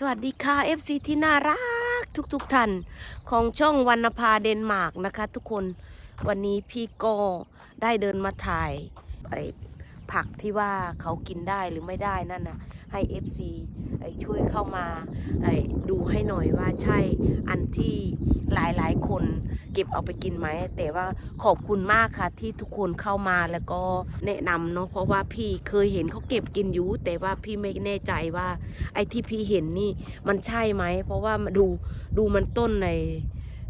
สวัสดีค่ะ FC ที่น่ารักทุกๆทท่านของช่องวรรณภาเดนมาร์กนะคะ ทุกคนวันนี้พี่ก็ได้เดินมาถ่ายไอผักที่ว่าเขากินได้หรือไม่ได้นั่นนะ ให้ FC ช่วยเข้ามาดูให้หน่อยว่าใช่อันที่หลายๆ คนเก็บเอาไปกินไหม แต่ว่าขอบคุณมากค่ะที่ทุกคนเข้ามาแล้วก็แนะนำเนาะเพราะว่าพี่เคยเห็นเขาเก็บกินอยู่ แต่ว่าพี่ไม่แน่ใจว่าไอ้ที่พี่เห็นนี่มันใช่ไหม เพราะว่ามาดูดูมันต้นใน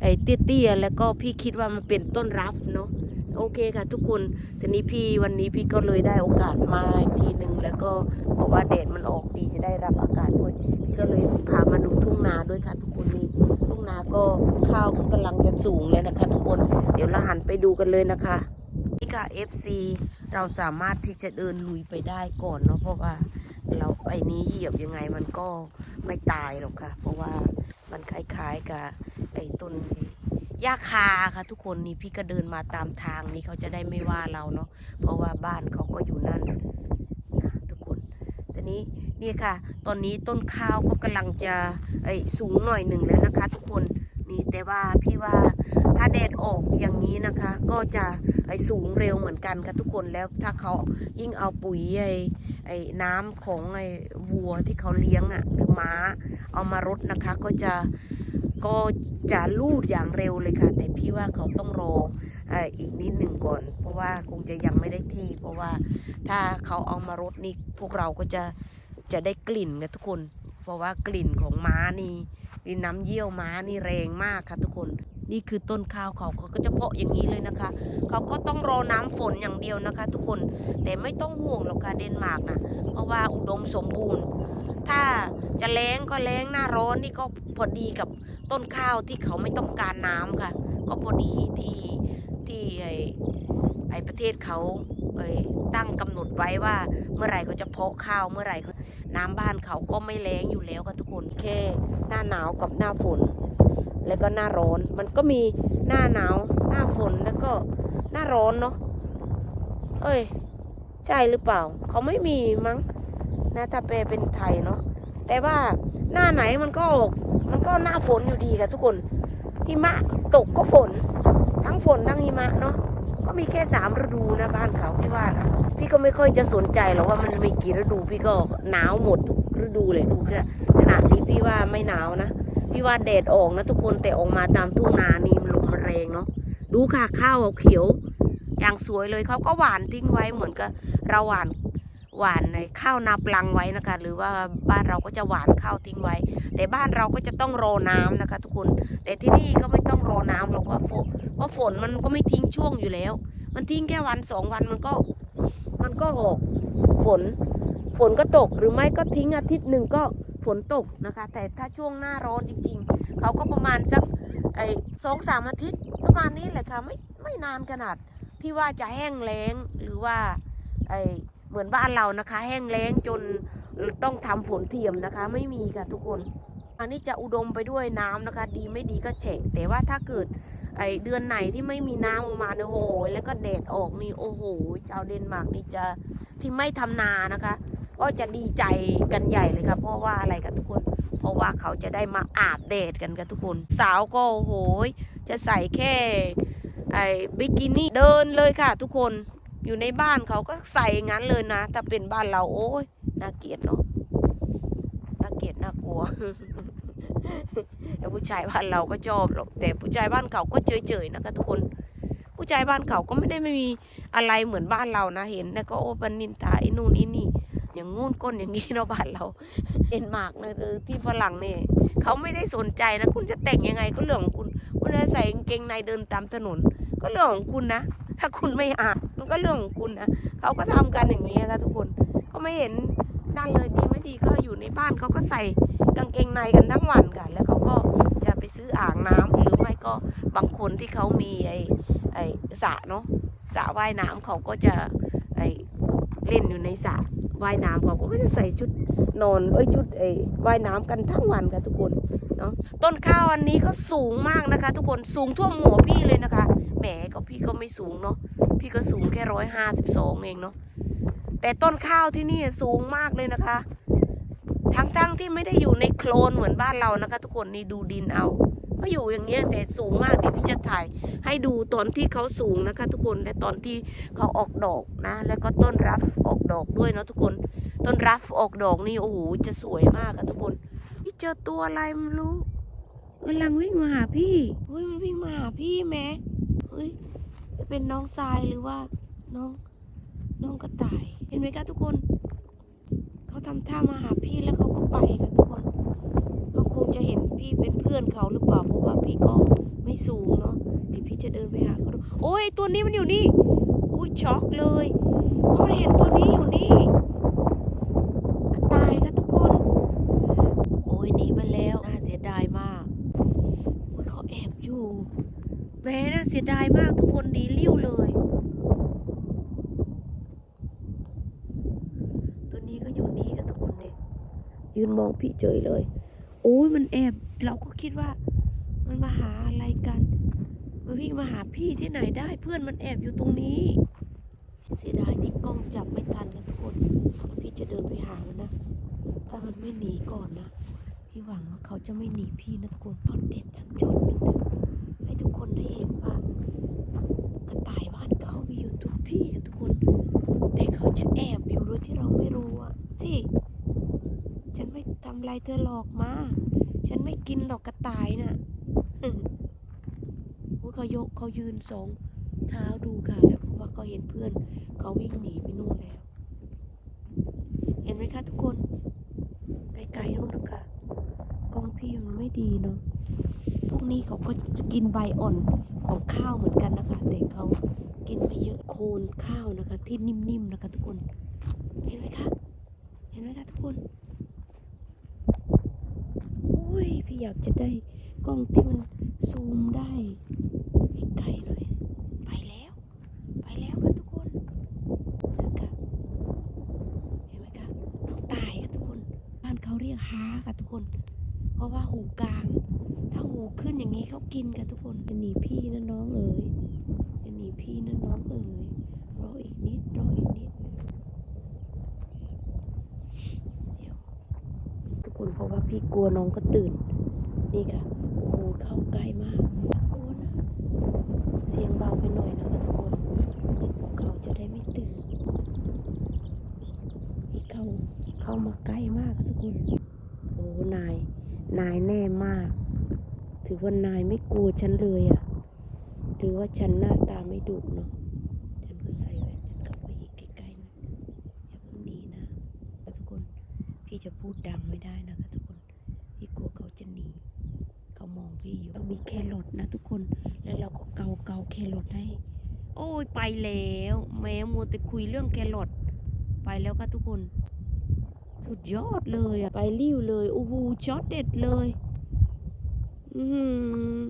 ไอ้เตี้ยๆแล้วก็พี่คิดว่ามันเป็นต้นรับเนาะ โอเคค่ะ ทุกคนทีนี้พี่วันนี้พี่ก็เลยได้โอกาสมาอีกทีหนึ่งแล้วก็เพราะว่าแดดมันออกดีจะได้รับอากาศด้วยพี่ก็เลยพามาดูทุ่งนาด้วยค่ะ ทุกคนนี่ทุ่งนาก็ข้าวกำลังจะสูงเลยนะคะ ทุกคนเดี๋ยวเราหันไปดูกันเลยนะคะนี่ค่ะ FC เราสามารถที่จะเดินลุยไปได้ก่อนเนาะเพราะว่าเราไอ้นี้เหยียบยังไงมันก็ไม่ตายหรอกค่ะ เพราะว่ามันคล้ายๆกับไอ้ต้น หญ้าคาค่ะทุกคนนี่พี่ก็เดินมาตามทางนี้เขาจะได้ไม่ว่าเราเนาะเพราะว่าบ้านเขาก็อยู่นั่นนะทุกคนทีนี้นี่ค่ะ ตอนนี้ต้นข้าวก็กำลังจะไอสูงหน่อยหนึ่งแล้วนะคะ ทุกคนนี่แต่ว่าพี่ว่าถ้าแดดออกอย่างนี้นะคะ ก็จะไอสูงเร็วเหมือนกันค่ะทุกคนแล้วถ้าเขายิ่งเอาปุ๋ยไอไอน้ำของไอวัวที่เขาเลี้ยงน่ะหรือม้าเอามารดนะคะ ก็จะ ก็จะลูดอย่างเร็วเลยค่ะ แต่พี่ว่าเขาต้องรออีกนิดหนึ่งก่อน เพราะว่าคงจะยังไม่ได้ที่ เพราะว่าถ้าเขาเอามารดนี่พวกเราก็จะจะได้กลิ่นกันทุกคน เพราะว่ากลิ่นของม้านี่นี่น้ำเยี่ยวม้านี่แรงมากค่ะทุกคนนี่คือต้นข้าวเขาเขาก็จะเพาะอย่างนี้เลยนะคะ เขาก็ต้องรอน้ำฝนอย่างเดียวนะคะ ทุกคนแต่ไม่ต้องห่วงหรอกค่ะเดนมาร์กนะเพราะว่าอุดมสมบูรณ์ ถ้าจะแล้งก็แล้งหน้าร้อนนี่ก็พอดีกับต้นข้าวที่เขาไม่ต้องการน้ำค่ะ ก็พอดีที่ที่ไอไอประเทศเขาไอตั้งกำหนดไว้ว่าเมื่อไหร่เขาจะเพาะข้าวเมื่อไหร่เขาน้ำบ้านเขาก็ไม่แล้งอยู่แล้วค่ะทุกคนแค่หน้าหนาวกับหน้าฝน แล้วก็หน้าร้อนมันก็มีหน้าหนาว หน้าฝนแล้วก็หน้าร้อนเนาะเอ้ยใช่หรือเปล่า เขาไม่มีมั้ง นะถ้าแปลเป็นไทยเนาะแต่ว่าหน้าไหนมันก็ออกมันก็หน้าฝนอยู่ดีค่ะทุกคนหิมะตกก็ฝน ทั้งฝนทั้งหิมะเนาะก็มีแค่สามฤดูนะบ้านเขาพี่ว่านะพี่ก็ไม่ค่อยจะสนใจหรอกว่ามันมีกี่ฤดูพี่ก็หนาวหมดทุกฤดูเลยดูแค่ขนาดนี้พี่ว่าไม่หนาวนะพี่ว่าแดดออกนะทุกคนแต่ออกมาตามทุ่งนานี่มันลมมันแรงเนาะดูค่ะข้าวเขียวอย่างสวยเลยเขาก็หวานทิ้งไว้เหมือนกับเราหวาน หวานในข้าวนาปลังไว้นะคะ หรือว่าบ้านเราก็จะหวานข้าวทิ้งไว้ แต่บ้านเราก็จะต้องรอน้ำนะคะ ทุกคน แต่ที่นี่ก็ไม่ต้องรอน้ำหรอกว่าฝนเพราะฝนมันก็ไม่ทิ้งช่วงอยู่แล้ว มันทิ้งแค่วันสองวันมันก็ มันก็ออกฝน ฝนก็ตกหรือไม่ก็ทิ้งอาทิตย์หนึ่งก็ฝนตกนะคะ แต่ถ้าช่วงหน้าร้อนจริง ๆ เขาก็ประมาณสักไอ้สองสามอาทิตย์ประมาณนี้แหละค่ะไม่ไม่นานขนาดที่ว่าจะแห้งแล้งหรือว่าไอ เหมือนบ้านเรานะคะ แห้งแล้งจนต้องทำฝนเทียมนะคะ ไม่มีค่ะทุกคน อันนี้จะอุดมไปด้วยน้ำนะคะ ดีไม่ดีก็แฉะแต่ว่าถ้าเกิดไอเดือนไหนที่ไม่มีน้ำออกมาเนี่ยโอ้โหแล้วก็แดดออกนี่โอ้โหชาวเดนมาร์กนี่จะที่ไม่ทำนานะคะ ก็จะดีใจกันใหญ่เลยค่ะเพราะว่าอะไรกันทุกคน เพราะว่าเขาจะได้มาอาบแดดกันกันทุกคน สาวก็โอ้โหจะใส่แค่ไอบิกินี่เดินเลยค่ะทุกคน อยู่ในบ้านเขาก็ใส่งั้นเลยนะ ถ้าเป็นบ้านเราโอ้ยน่าเกลียดเนาะน่าเกลียดน่ากลัวแต่ผู้ชายบ้านเราก็ชอบหรอกแต่ผู้ชายบ้านเขาก็เฉยๆนะคะทุกคน ผู้ชายบ้านเขาก็ไม่ได้ไม่มีอะไรเหมือนบ้านเรานะเห็นแล้วก็โอ้บันนินทาไอ้นู่นนี่นี่ อย่างงูนก้นอย่างนี้เนาะบ้านเราเอ็นมากนะหรือที่ฝรั่งเนี่ยเขาไม่ได้สนใจนะคุณจะแต่งยังไงก็เรื่องของคุณคุณจะใส่กางเกงในเดินตามถนน ก็เรื่องของคุณนะ ถ้าคุณไม่อาบ มันก็เรื่องของคุณนะเขาก็ทำกันอย่างนี้ค่ะทุกคน ก็ไม่เห็นนั่นเลยดีไม่ดีก็อยู่ในบ้านเขาก็ใส่กางเกงในกันทั้งวันกัน แล้วเขาก็จะไปซื้ออ่างน้ำหรือไม่ก็บางคนที่เขามีไอ้ไอ้สระเนาะสระว่ายน้ำเขาก็จะไอ้เล่นอยู่ในสระว่ายน้ำเขาก็จะใส่ชุดนอนเอ้ยชุดไอ้ว่ายน้ำกันทั้งวันค่ะทุกคนเนาะต้นข้าวอันนี้ก็สูงมากนะคะ ทุกคนสูงท่วมหัวพี่เลยนะคะแหมก็พี่ก็ไม่สูงเนาะ พี่ก็สูงแค่ร้อยห้าสิบสองเองเนาะแต่ต้นข้าวที่นี่สูงมากเลยนะคะ ทั้งๆที่ไม่ได้อยู่ในโคลนเหมือนบ้านเรานะคะ ทุกคนนี่ดูดินเอา ก็อยู่อย่างเงี้ยแต่สูงมากเดี๋ยวพี่จะถ่าย ให้ดูตอนที่เขาสูงนะคะ ทุกคนและตอนที่เขาออกดอกนะ แล้วก็ต้นรับออกดอกด้วยเนาะทุกคน ต้นรับออกดอกนี่โอ้โหจะสวยมากอะทุกคนพี่เจอตัวอะไรไม่รู้กำลังวิ่งมาหาพี่เฮ้ยมันวิ่งมาหาพี่แม้เฮ้ยจะ เป็นน้องทรายหรือว่าน้องน้องกระต่าย เห็นไหมคะทุกคน เขาทำท่ามาหาพี่แล้วเขาก็ไปค่ะทุกคนเขาคงจะเห็นพี่เป็นเพื่อนเขาหรือเปล่าเพราะว่าพี่ก็ไม่สูงเนาะเดี๋ยวพี่จะเดินไปหาเขาดูโอ้ยตัวนี้มันอยู่นี่อุ้ยช็อกเลยเพราะมันเห็นตัวนี้อยู่นี่ กระต่ายค่ะทุกคน โอ้ยหนีมาแล้ว น่าเสียดายมากโอ้ยเขาแอบอยู่แหม่น่าเสียดายมากทุกคนหนีลิ้วเลย ตัวนี้ก็อยู่นี่กับทุกคนเนี่ย ยืนมองพี่เฉยเลย โอ้ยมันแอบ เราก็คิดว่า มันมาหาอะไรกัน มันวิ่งมาหาพี่ที่ไหนได้ เพื่อนมันแอบอยู่ตรงนี้ เสียดายที่กล้องจับไม่ทันกันทุกคนพี่จะเดินไปหามันนะ ถ้ามันไม่หนีก่อนนะพี่หวังว่าเขาจะไม่หนีพี่นะทุกคนเขาเด็ดสักจนหนึ่งนะให้ทุกคนได้เห็นว่ากระต่ายบ้านเขามีอยู่ทุกที่กันทุกคน แต่เขาจะแอบอยู่โดยที่เราไม่รู้อะสิ ทำไรเธอหรอกมา ฉันไม่กินหรอกกระต่ายน่ะเขายกเขายืนสองเท้าดูค่ะแล้วเพราะว่าเขาเห็นเพื่อน เขาวิ่งหนีไปนู่นแล้ว เห็นไหมคะทุกคน ไกลๆนู่นนะคะกล้องพี่มันไม่ดีเนาะพวกนี้เขาก็จะกินใบอ่อนของข้าวเหมือนกันนะคะ แต่เขากินไปเยอะโคนข้าวนะคะ ที่นิ่มๆนะคะ ทุกคน เห็นไหมคะ เห็นไหมคะทุกคน ยพี่อยากจะได้กล้องที่มันซูมได้ไกลหน่อย ไปแล้ว ไปแล้วค่ะทุกคนนะคะเห็นไหมคะน้องตายค่ะทุกคน บ้านเขาเรียกฮ้าค่ะทุกคน เพราะว่าหูกลาง ถ้าหูขึ้นอย่างนี้เขากินค่ะทุกคนจะหนีพี่นะน้องเอ๋ยจะหนีพี่นะน้องเอ๋ยรออีกนิดรออีกนิดเดี๋ยวทุก คนเพราะว่าพี่กลัวน้องก็ตื่น นี่ค่ะโอ้โหเข้าใกล้มากกลัวนะเสียงเบาไปหน่อยนะคะทุกคนเขาจะได้ไม่ตื่นนี่เข้าเข้ามาใกล้มากทุกคนโอ้นาย นายแน่มาก ถือว่านายไม่กลัวฉันเลยอะ่ะหรือว่าฉันหน้าตาไม่ดุเนาะ ฉันก็ใส่แว่นเข้าไปอีกใกล้ๆนะอย่าเพิ่งหนีนะแล้วทุกคน พี่จะพูดดังไม่ได้นะคะทุกคน พี่กลัวเขาจะหนี เขามองพี่อยู่เรามีแครอทนะทุกคน แล้วเราก็เกาเกาแครอทให้ โอ้ยไปแล้ว แม้มัวแต่คุยเรื่องแครอท ไปแล้วค่ะทุกคน สุดยอดเลยอะไปริ้วเลยโอ้โหช็อตเด็ดเลย อืม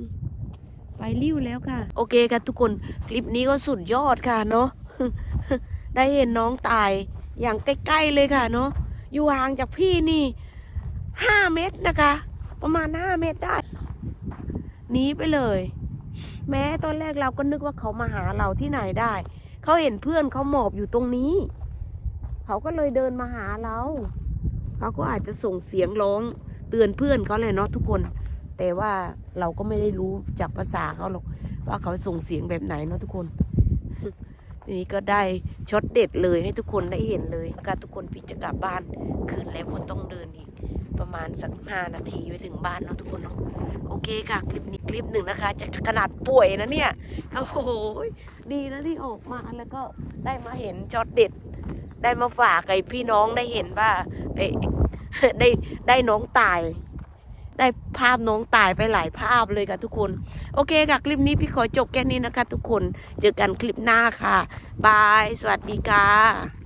ไปริ้วแล้วค่ะ โอเคค่ะทุกคน คลิปนี้ก็สุดยอดค่ะเนาะ ได้เห็นน้องตายอย่างใกล้ๆเลยค่ะเนาะ อยู่ห่างจากพี่นี่ห้าเมตรนะคะ ประมาณห้าเมตรได้หนีไปเลย แม้ตอนแรกเราก็นึกว่าเขามาหาเราที่ไหนได้ เขาเห็นเพื่อนเขาหมอบอยู่ตรงนี้ เขาก็เลยเดินมาหาเรา เขาก็อาจจะส่งเสียงร้องเตือนเพื่อนเขาเลยเนาะทุกคน แต่ว่าเราก็ไม่ได้รู้จากภาษาเขาหรอกว่าเขาส่งเสียงแบบไหนเนาะทุกคน ทีนี้ก็ได้ช็อตเด็ดเลยให้ทุกคนได้เห็นเลยการทุกคนพี่จะกลับบ้านคืนแล้วก็ต้องเดินอีกประมาณสักห้านาทีไปถึงบ้านเนาะทุกคนเนาะโอเคค่ะคลิปนี้คลิปหนึ่งนะคะ จะขนาดป่วยนะเนี่ยโอ้โหดีนะที่ออกมาแล้วก็ได้มาเห็นช็อตเด็ด ได้มาฝากไอ้พี่น้องได้เห็นว่าเอ้ได้ได้น้องตาย ได้ภาพน้องตายไปหลายภาพเลยค่ะทุกคน โอเคค่ะคลิปนี้พี่ขอจบแค่นี้นะคะ ทุกคนเจอกันคลิปหน้าค่ะบาย สวัสดีค่ะ